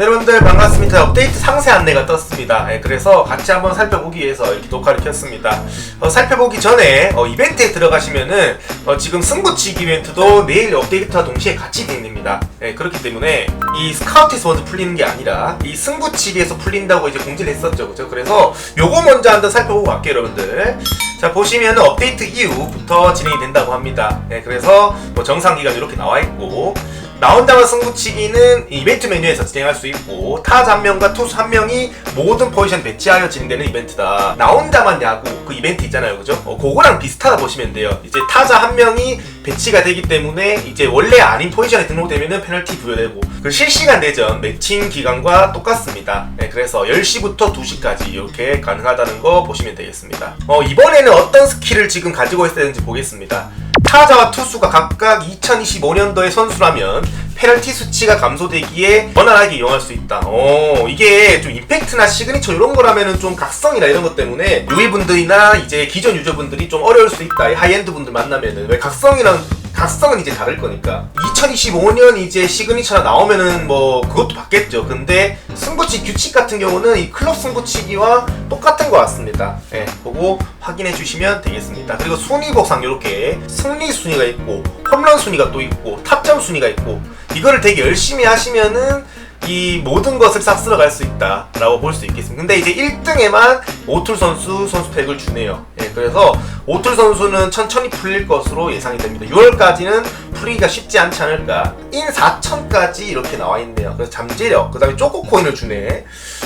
네, 여러분들 반갑습니다. 업데이트 상세 안내가 떴습니다. 예, 그래서 같이 한번 살펴보기 위해서 이렇게 녹화를 켰습니다. 어, 살펴보기 전에 어, 이벤트에 들어가시면은 어, 지금 승부치기 이벤트도 내일 업데이트와 동시에 같이 진행됩니다. 예, 그렇기 때문에 이 스카우트에서 먼저 풀리는 게 아니라 이 승부치기에서 풀린다고 이제 공지를 했었죠. 그죠? 그래서 요거 먼저 한번 살펴보고 갈게요, 여러분들. 자, 보시면 업데이트 이후부터 진행이 된다고 합니다. 예, 그래서 뭐 정상 기간 이렇게 나와 있고 나온다만 승부치기는 이벤트 메뉴에서 진행할 수 있고 타자 한 명과 투수 한 명이 모든 포지션 배치하여 진행되는 이벤트다. 나온다만 야구 그 이벤트 있잖아요, 그죠? 어, 그거랑 비슷하다 보시면 돼요. 이제 타자 한 명이 배치가 되기 때문에 이제 원래 아닌 포지션에 등록되면은 페널티 부여되고 그 실시간 내전 매칭 기간과 똑같습니다. 네, 그래서 10시부터 2시까지 이렇게 가능하다는 거 보시면 되겠습니다. 어, 이번에는 어떤 스킬을 지금 가지고 있어야 되는지 보겠습니다. 타자와 투수가 각각 2025년도의 선수라면 페널티 수치가 감소되기에 원활하게 이용할 수 있다. 어, 이게 좀 임팩트나 시그니처 이런 거라면은 좀 각성이나 이런 것 때문에 유이분들이나 이제 기존 유저분들이 좀 어려울 수 있다. 이 하이엔드 분들 만나면은 왜 각성이랑 각성은 이제 다를 거니까. 2025년 이제 시그니처가 나오면은 뭐 그것도 받겠죠. 근데 승부치 규칙 같은 경우는 이 클럽 승부치기와 똑같은 것 같습니다. 예, 보고 확인해 주시면 되겠습니다. 그리고 순위 보상 이렇게 승리 순위가 있고 홈런 순위가 또 있고 탑점 순위가 있고 이거를 되게 열심히 하시면은 이 모든 것을 싹 쓸어갈 수 있다라고 볼 수 있겠습니다. 근데 이제 1등에만 오툴 선수 선수팩을 주네요. 예, 그래서 오툴 선수는 천천히 풀릴 것으로 예상이 됩니다. 6월까지는 풀기가 쉽지 않지 않을까. 인 4천까지 이렇게 나와 있네요. 그래서 잠재력, 그 다음에 쪼꼬 코인을 주네.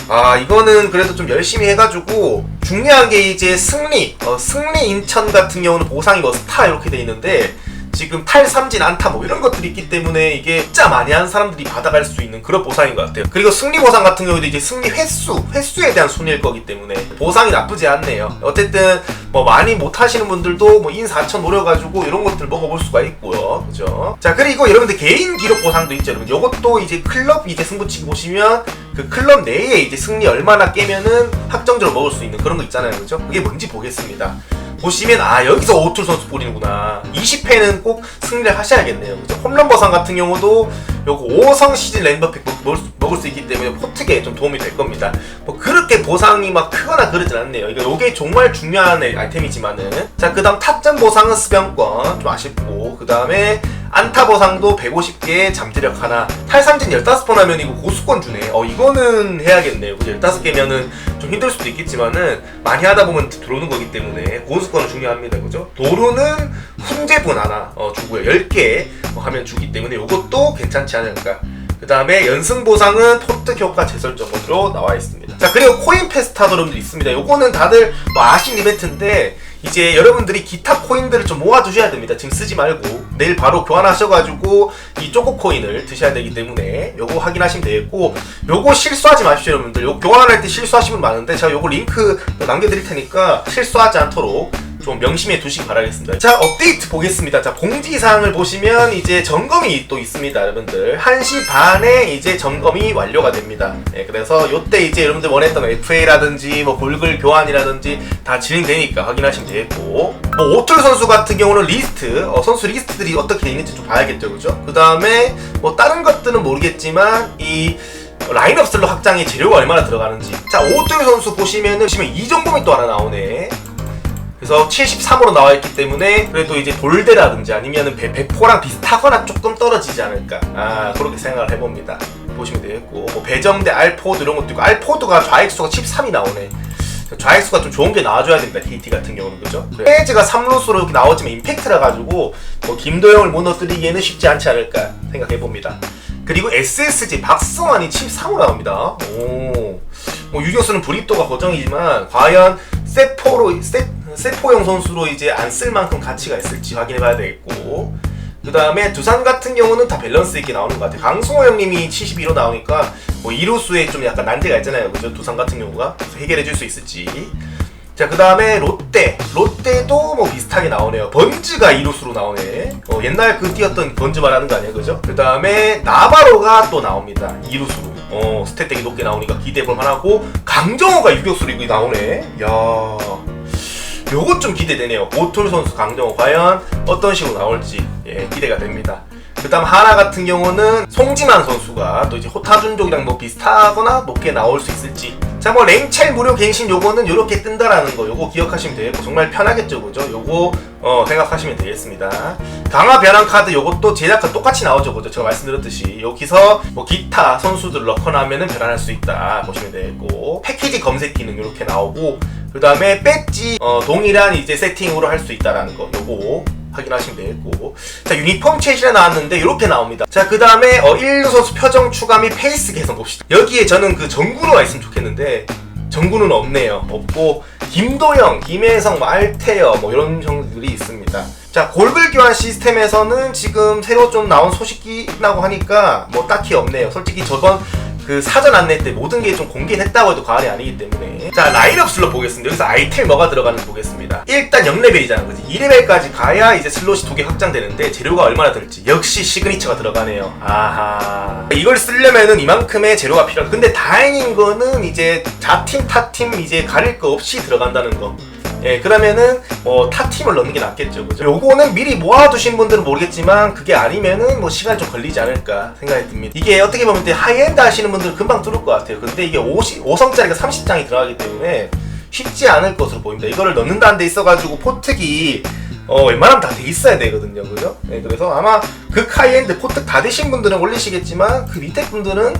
아, 이거는 그래도 좀 열심히 해가지고 중요한 게 이제 승리, 어, 승리 인천 같은 경우는 보상이 뭐 스타 이렇게 돼 있는데 지금 탈삼진 안타 뭐 이런 것들이 있기 때문에 이게 진짜 많이 한 사람들이 받아갈 수 있는 그런 보상인 것 같아요. 그리고 승리 보상 같은 경우도 이제 승리 횟수, 횟수에 대한 순위일 거기 때문에 보상이 나쁘지 않네요. 어쨌든 뭐 많이 못 하시는 분들도 뭐 인 4천 노려가지고 이런 것들 먹어볼 수가 있고요. 그죠? 자 그리고 여러분들 개인 기록 보상도 있죠. 여러분 요것도 이제 클럽 이제 승부치기 보시면 그 클럽 내에 이제 승리 얼마나 깨면은 확정적으로 먹을 수 있는 그런 거 있잖아요. 그죠? 그게 뭔지 보겠습니다. 보시면 아 여기서 오툴 선수 뿌리는구나. 20회는 꼭 승리를 하셔야겠네요. 그죠? 홈런 버상 같은 경우도 요거 5성 시즌 랜더팩 먹을, 수- 있기 때문에 포트에 좀 도움이 될 겁니다. 뭐 그렇게 보상이 막 크거나 그러진 않네요. 이거 요게 정말 중요한 아이템이지만은. 자그 다음 타점 보상은 수병권. 좀 아쉽고. 그 다음에 안타 보상도 150개 잠재력 하나 탈삼진 15번 하면 이거 고수권 주네. 어 이거는 해야겠네요. 그죠? 15개면은 좀 힘들 수도 있겠지만은 많이 하다 보면 들어오는 거기 때문에 고수권은 중요합니다. 그죠? 도루는 훈제분 하나 어, 주고요. 10개 어, 하면 주기 때문에 이것도 괜찮지 않을까? 그 다음에 연승 보상은 포트 효과 재설정으로 나와 있습니다. 자 그리고 코인 페스타도 여러분들 있습니다. 요거는 다들 뭐 아신 이벤트인데 이제 여러분들이 기타 코인들을 좀 모아두셔야 됩니다. 지금 쓰지 말고 내일 바로 교환하셔가지고 이 쪼꼬 코인을 드셔야 되기 때문에 요거 확인하시면 되겠고 요거 실수하지 마십시오 여러분들. 요 교환할 때 실수하시면 많은데 제가 요거 링크 남겨드릴 테니까 실수하지 않도록 좀 명심해 두시기 바라겠습니다. 자, 업데이트 보겠습니다. 자, 공지사항을 보시면 이제 점검이 또 있습니다, 여러분들. 1시 반에 이제 점검이 완료가 됩니다. 네, 그래서 요때 이제 여러분들 원했던 FA라든지 뭐 골글 교환이라든지 다 진행되니까 확인하시면 되겠고. 뭐 오툴 선수 같은 경우는 리스트, 어, 선수 리스트들이 어떻게 돼 있는지 좀 봐야겠죠, 그죠? 그 다음에 뭐 다른 것들은 모르겠지만 이 라인업 슬로 확장에 재료가 얼마나 들어가는지. 자, 오툴 선수 보시면은 보시면 이정범이 또 하나 나오네. 그래서 73으로 나와 있기 때문에 그래도 이제 돌대라든지 아니면은 배, 배포랑 비슷하거나 조금 떨어지지 않을까. 아 그렇게 생각을 해봅니다. 보시면 되겠고. 뭐 배정대 알포드 이런 것도 있고. 알포드가 좌익수가 13이 나오네. 좌익수가 좀 좋은 게 나와줘야 됩니다. KT 같은 경우는. 그죠? 페이지가 3루수로 이렇게 나오지만 임팩트라 가지고 뭐 김도영을 무너뜨리기에는 쉽지 않지 않을까 생각해 봅니다. 그리고 SSG 박성환이 73으로 나옵니다. 오, 뭐 유격수는 브리또가 고정이지만 과연 세포로 세, 세포형 선수로 이제 안 쓸 만큼 가치가 있을지 확인해봐야 되겠고 그 다음에 두산 같은 경우는 다 밸런스 있게 나오는 것 같아요. 강승호 형님이 72로 나오니까 뭐 2루수에 좀 약간 난제가 있잖아요. 그죠? 두산 같은 경우가 해결해 줄 수 있을지. 자, 그 다음에 롯데. 롯데도 뭐 비슷하게 나오네요. 번즈가 2루수로 나오네. 어, 옛날 그 뛰었던 번즈 말하는 거 아니에요? 그죠? 그 다음에 나바로가 또 나옵니다. 2루수로. 어, 스탯 되게 높게 나오니까 기대해볼 만하고, 강정호가 유격수로 이거 나오네. 야 요것 좀 기대되네요. 오톨 선수 강정호 과연 어떤 식으로 나올지 예, 기대가 됩니다. 그다음 하나 같은 경우는 송지만 선수가 또 이제 호타준족이랑 뭐 비슷하거나 높게 나올 수 있을지. 자, 뭐 랭첼 무료 갱신 요거는 요렇게 뜬다라는 거 요거 기억하시면 되고 정말 편하겠죠, 그죠? 요거 어, 생각하시면 되겠습니다. 강화 변환 카드 요것도 제작과 똑같이 나오죠, 그죠? 제가 말씀드렸듯이 여기서 뭐 기타 선수들 넣거나 하면은 변환할 수 있다 보시면 되고 패키지 검색 기능 요렇게 나오고 그 다음에 배지 어, 동일한 이제 세팅으로 할 수 있다라는 거. 요거 확인하시면 되겠고. 자 유니폼 챗이라 나왔는데 이렇게 나옵니다. 자 그 다음에 어, 1루 선수 표정 추가 및 페이스 개선 봅시다. 여기에 저는 그 정구루가 있으면 좋겠는데 정구는 없네요. 없고 김도영, 김혜성, 뭐 알테어 뭐 이런 형들이 있습니다. 자 골글 교환 시스템에서는 지금 새로 좀 나온 소식이 있다고 하니까 뭐 딱히 없네요. 솔직히 저번 그 사전 안내 때 모든 게 좀 공개됐다고 해도 과언이 아니기 때문에. 자 라인업 슬롯 보겠습니다. 여기서 아이템 뭐가 들어가는지 보겠습니다. 일단 0레벨이잖아 그지? 2레벨까지 가야 이제 슬롯이 두 개 확장되는데 재료가 얼마나 들지. 역시 시그니처가 들어가네요. 아하. 이걸 쓰려면은 이만큼의 재료가 필요하 근데 다행인 거는 이제 자팀 타팀 이제 가릴 거 없이 들어간다는 거 예, 그러면은 뭐 타팀을 넣는 게 낫겠죠, 그죠? 요거는 미리 모아두신 분들은 모르겠지만 그게 아니면은 뭐 시간이 좀 걸리지 않을까 생각이 듭니다. 이게 어떻게 보면 하이엔드 하시는 분들은 금방 뚫을 것 같아요. 근데 이게 50, 5성짜리가 30장이 들어가기 때문에 쉽지 않을 것으로 보입니다. 이거를 넣는다는 데 있어가지고 포특이 어, 웬만하면 다 돼 있어야 되거든요, 그죠? 예, 그래서 아마 그 하이엔드 포특 다 되신 분들은 올리시겠지만 그 밑에 분들은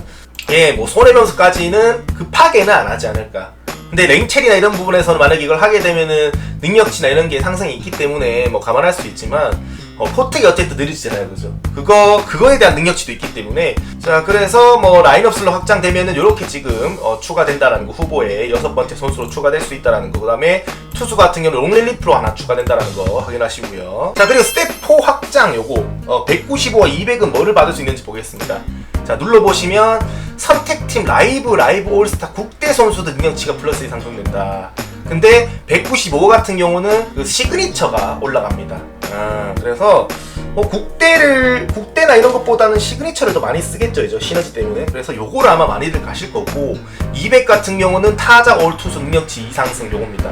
예, 뭐 손해면서까지는 급하게는 안 하지 않을까. 근데 랭첼이나 이런 부분에서는 만약에 이걸 하게 되면은 능력치나 이런 게 상승이 있기 때문에 뭐 감안할 수 있지만 어, 포텍이 어쨌든 느리잖아요, 그죠? 그거 그거에 대한 능력치도 있기 때문에 자 그래서 뭐 라인업 슬로 확장되면은 이렇게 지금 어, 추가된다라는 거 후보에 여섯 번째 선수로 추가될 수 있다라는 거 그다음에 투수 같은 경우는 롱릴리프로 하나 추가된다라는 거 확인하시고요. 자 그리고 스텝 4 확장 요거 어, 195와 200은 뭐를 받을 수 있는지 보겠습니다. 자 눌러보시면 선택팀 라이브 라이브 올스타 국대 선수들 능력치가 플러스 1 상승된다. 근데 195 같은 경우는 그 시그니처가 올라갑니다. 아, 그래서 뭐 국대를 국대나 이런 것보다는 시그니처를 더 많이 쓰겠죠, 이제 시너지 때문에. 그래서 요거를 아마 많이들 가실 거고 200 같은 경우는 타자 올 투수 능력치 이상승 요겁니다.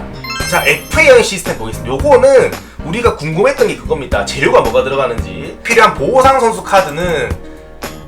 자, FA형 시스템 보겠습니다. 요거는 우리가 궁금했던 게 그겁니다. 재료가 뭐가 들어가는지 필요한 보상 선수 카드는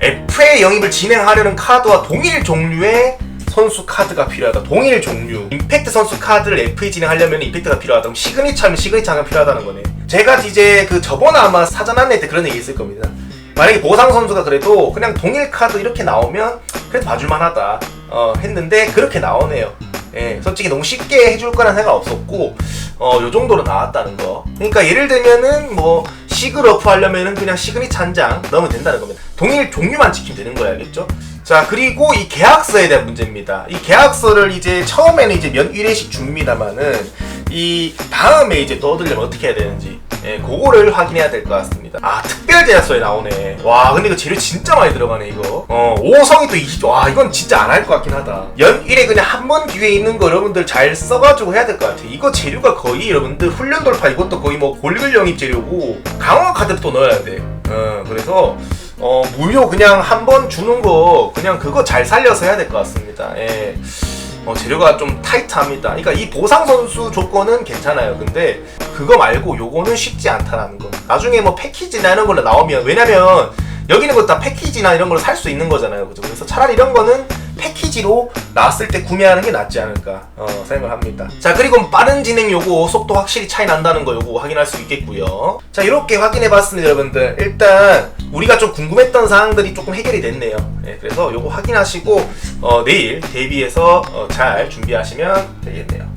FA 영입을 진행하려는 카드와 동일 종류의 선수 카드가 필요하다. 동일 종류. 임팩트 선수 카드를 FA 진행하려면 임팩트가 필요하다. 그럼 시그니처면 시그니처가 필요하다는 거네. 제가 이제 그 저번 아마 사전 안내 때 그런 얘기 있을 겁니다. 만약에 보상 선수가 그래도 그냥 동일 카드 이렇게 나오면 그래도 봐줄만하다. 어, 했는데 그렇게 나오네요. 예, 솔직히 너무 쉽게 해줄 거란 생각 없었고, 어, 요 정도로 나왔다는 거. 그러니까 예를 들면은 뭐, 시그러프 하려면은 그냥 시그니처 한 장 넣으면 된다는 겁니다. 동일 종류만 지키면 되는 거야, 알겠죠? 자, 그리고 이 계약서에 대한 문제입니다. 이 계약서를 이제 처음에는 이제 면 1회씩 줍니다만은 이 다음에 이제 떠들려면 어떻게 해야 되는지 예, 그거를 확인해야 될 것 같습니다. 아, 특별 제작서에 나오네. 와, 근데 이거 재료 진짜 많이 들어가네, 이거. 어, 5성이 또 20, 와, 이건 진짜 안 할 것 같긴 하다. 연 1에 그냥 한 번 기회에 있는 거 여러분들 잘 써가지고 해야 될 것 같아. 이거 재료가 거의 여러분들 훈련 돌파 이것도 거의 뭐 골글 영입 재료고 강화 카드를 또 넣어야 돼. 어, 그래서 어, 무료 그냥 한 번 주는 거 그냥 그거 잘 살려서 해야 될 것 같습니다. 예. 어, 재료가 좀 타이트합니다. 그러니까 이 보상 선수 조건은 괜찮아요. 근데 그거 말고 요거는 쉽지 않다라는 거. 나중에 뭐 패키지나 이런 걸로 나오면 왜냐면 여기는 것도 다 패키지나 이런 걸로 살 수 있는 거잖아요. 그죠? 그래서 차라리 이런 거는 패키지로 나왔을 때 구매하는 게 낫지 않을까 어, 생각을 합니다. 자 그리고 빠른 진행 요거 속도 확실히 차이 난다는 거 요거 확인할 수 있겠고요. 자 이렇게 확인해 봤습니다 여러분들. 일단 우리가 좀 궁금했던 사항들이 조금 해결이 됐네요. 네, 그래서 요거 확인하시고 어, 내일 대비해서 어, 잘 준비하시면 되겠네요.